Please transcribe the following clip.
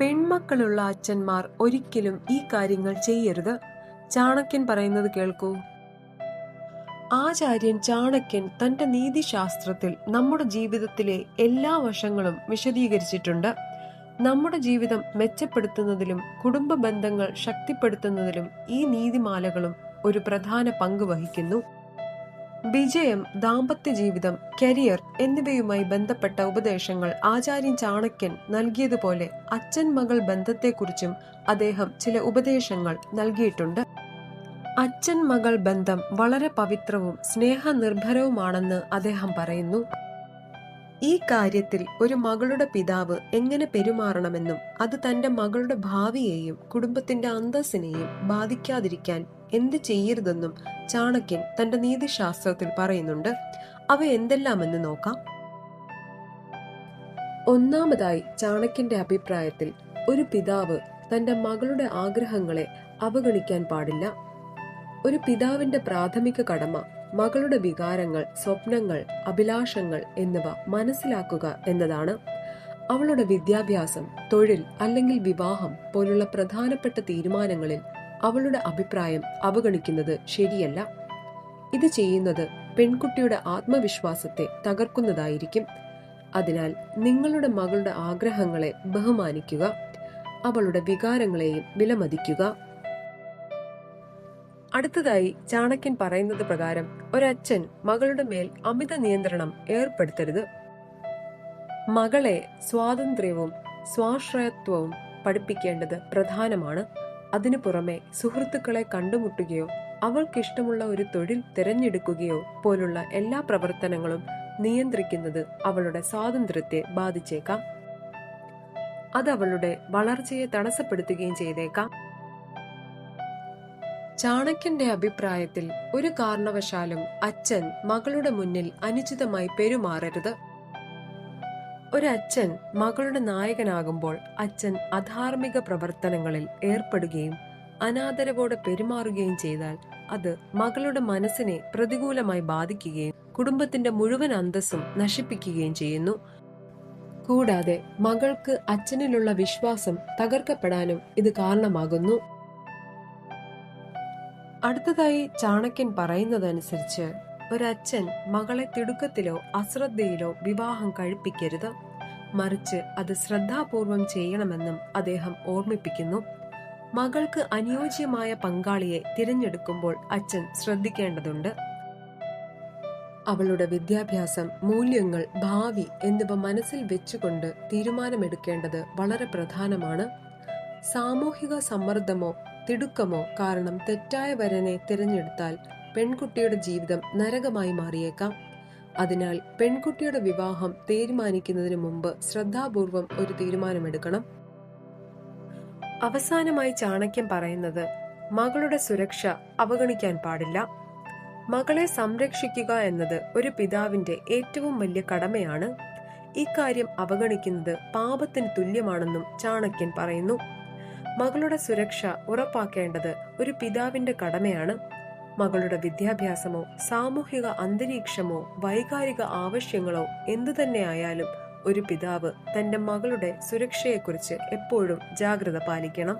പെൺമക്കളുള്ള അച്ഛന്മാർ ഒരിക്കലും ഈ കാര്യങ്ങൾ ചെയ്യരുത്. ചാണക്യൻ പറയുന്നത് കേൾക്കൂ. ആചാര്യൻ ചാണക്യൻ തന്റെ നീതിശാസ്ത്രത്തിൽ നമ്മുടെ ജീവിതത്തിലെ എല്ലാ വശങ്ങളും വിശദീകരിച്ചിട്ടുണ്ട്. നമ്മുടെ ജീവിതം മെച്ചപ്പെടുത്തുന്നതിലും കുടുംബ ബന്ധങ്ങൾ ശക്തിപ്പെടുത്തുന്നതിലും ഈ നീതിമാലകളും ഒരു പ്രധാന പങ്ക് വഹിക്കുന്നു. വിജയം ദാമ്പത്യ ജീവിതം കരിയർ എന്നിവയുമായി ബന്ധപ്പെട്ട ഉപദേശങ്ങൾ ആചാര്യൻ ചാണക്യൻ നൽകിയതുപോലെ അച്ഛൻ മകൾ ബന്ധത്തെക്കുറിച്ചും അദ്ദേഹം ചില ഉപദേശങ്ങൾ നൽകിയിട്ടുണ്ട്. അച്ഛൻ മകൾ ബന്ധം വളരെ പവിത്രവും സ്നേഹനിർഭരവുമാണെന്ന് അദ്ദേഹം പറയുന്നു. ഈ കാര്യത്തിൽ ഒരു മകളുടെ പിതാവ് എങ്ങനെ പെരുമാറണമെന്നും അത് തന്റെ മകളുടെ ഭാവിയെയും കുടുംബത്തിന്റെ അന്തസ്സിനെയും ബാധിക്കാതിരിക്കാൻ എന്ത് ചെയ്യരുതെന്നും ചാണക്യൻ തന്റെ നീതിശാസ്ത്രത്തിൽ പറയുന്നുണ്ട്. അവ എന്തെല്ലാമെന്ന് നോക്കാം. ഒന്നാമതായി ചാണക്യന്റെ അഭിപ്രായത്തിൽ ഒരു പിതാവ് തന്റെ മകളുടെ ആഗ്രഹങ്ങളെ അവഗണിക്കാൻ പാടില്ല. ഒരു പിതാവിന്റെ പ്രാഥമിക കടമ മകളുടെ വികാരങ്ങൾ സ്വപ്നങ്ങൾ അഭിലാഷങ്ങൾ എന്നിവ മനസ്സിലാക്കുക എന്നതാണ് അവളുടെ വിദ്യാഭ്യാസം തൊഴിൽ അല്ലെങ്കിൽ വിവാഹം പോലുള്ള പ്രധാനപ്പെട്ട തീരുമാനങ്ങളിൽ അവളുടെ അഭിപ്രായം അവഗണിക്കുന്നത് ശരിയല്ല. ഇത് ചെയ്യുന്നത് പെൺകുട്ടിയുടെ ആത്മവിശ്വാസത്തെ തകർക്കുന്നതായിരിക്കും. അതിനാൽ നിങ്ങളുടെ മകളുടെ ആഗ്രഹങ്ങളെ ബഹുമാനിക്കുക അവളുടെ വികാരങ്ങളെയും വിലമതിക്കുക. അടുത്തതായി ചാണക്യൻ പറയുന്നത് പ്രകാരം ഒരച്ഛൻ മകളുടെ മേൽ അമിത നിയന്ത്രണം ഏർപ്പെടുത്തരുത്. മകളെ സ്വാതന്ത്ര്യവും സ്വാശ്രയത്വവും പഠിപ്പിക്കേണ്ടത് പ്രധാനമാണ്. അതിനു പുറമെ സുഹൃത്തുക്കളെ കണ്ടുമുട്ടുകയോ അവൾക്കിഷ്ടമുള്ള ഒരു തൊഴിൽ തിരഞ്ഞെടുക്കുകയോ പോലുള്ള എല്ലാ പ്രവർത്തനങ്ങളും നിയന്ത്രിക്കുന്നത് അവളുടെ സ്വാതന്ത്ര്യത്തെ ബാധിച്ചേക്കാം. അത് അവളുടെ വളർച്ചയെ തടസ്സപ്പെടുത്തുകയും ചെയ്തേക്കാം. ചാണക്യന്റെ അഭിപ്രായത്തിൽ ഒരു കാരണവശാലും അച്ഛൻ മകളുടെ മുന്നിൽ അനുചിതമായി പെരുമാറരുത്. ഒരച്ഛൻ മകളുടെ നായകനാകുമ്പോൾ അച്ഛൻ അധാർമിക പ്രവർത്തനങ്ങളിൽ ഏർപ്പെടുകയും അനാദരവോടെ പെരുമാറുകയും ചെയ്താൽ അത് മകളുടെ മനസ്സിനെ പ്രതികൂലമായി ബാധിക്കുകയും കുടുംബത്തിന്റെ മുഴുവൻ അന്തസ്സും നശിപ്പിക്കുകയും ചെയ്യുന്നു. കൂടാതെ മകൾക്ക് അച്ഛനിലുള്ള വിശ്വാസം തകർക്കപ്പെടാനും ഇത് കാരണമാകുന്നു. അടുത്തതായി ചാണക്യൻ പറയുന്നതനുസരിച്ച് ഒരച്ഛൻ മകളെ തിടുക്കത്തിലോ അശ്രദ്ധയിലോ വിവാഹം കഴിപ്പിക്കരുത്. മറിച്ച് അത് ശ്രദ്ധാപൂർവം ചെയ്യണമെന്നും അദ്ദേഹം ഓർമ്മിപ്പിക്കുന്നു. മകൾക്ക് അനുയോജ്യമായ പങ്കാളിയെ തിരഞ്ഞെടുക്കുമ്പോൾ അച്ഛൻ ശ്രദ്ധിക്കേണ്ടതുണ്ട്. അവളുടെ വിദ്യാഭ്യാസം മൂല്യങ്ങൾ ഭാവി എന്നിവ മനസ്സിൽ വെച്ചുകൊണ്ട് തീരുമാനമെടുക്കേണ്ടത് വളരെ പ്രധാനമാണ്. സാമൂഹിക സമ്മർദ്ദമോ തിടുക്കമോ കാരണം തെറ്റായ വരനെ തിരഞ്ഞെടുത്താൽ പെൺകുട്ടിയുടെ ജീവിതം നരകമായി മാറിയേക്കാം. അതിനാൽ പെൺകുട്ടിയുടെ വിവാഹം തീരുമാനിക്കുന്നതിന് മുമ്പ് ശ്രദ്ധാപൂർവം ഒരു തീരുമാനമെടുക്കണം. അവസാനമായി ചാണക്യം പറയുന്നത് മകളുടെ സുരക്ഷ അവഗണിക്കാൻ പാടില്ല. മകളെ സംരക്ഷിക്കുക എന്നത് ഒരു പിതാവിന്റെ ഏറ്റവും വലിയ കടമയാണ്. ഇക്കാര്യം അവഗണിക്കുന്നത് പാപത്തിന് തുല്യമാണെന്നും ചാണക്യൻ പറയുന്നു. മകളുടെ സുരക്ഷ ഉറപ്പാക്കേണ്ടത് ഒരു പിതാവിന്റെ കടമയാണ്. മകളുടെ വിദ്യാഭ്യാസമോ സാമൂഹിക അന്തരീക്ഷമോ വൈകാരിക ആവശ്യങ്ങളോ എന്തു തന്നെയായാലും ഒരു പിതാവ് തന്റെ മകളുടെ സുരക്ഷയെക്കുറിച്ച് എപ്പോഴും ജാഗ്രത പാലിക്കണം.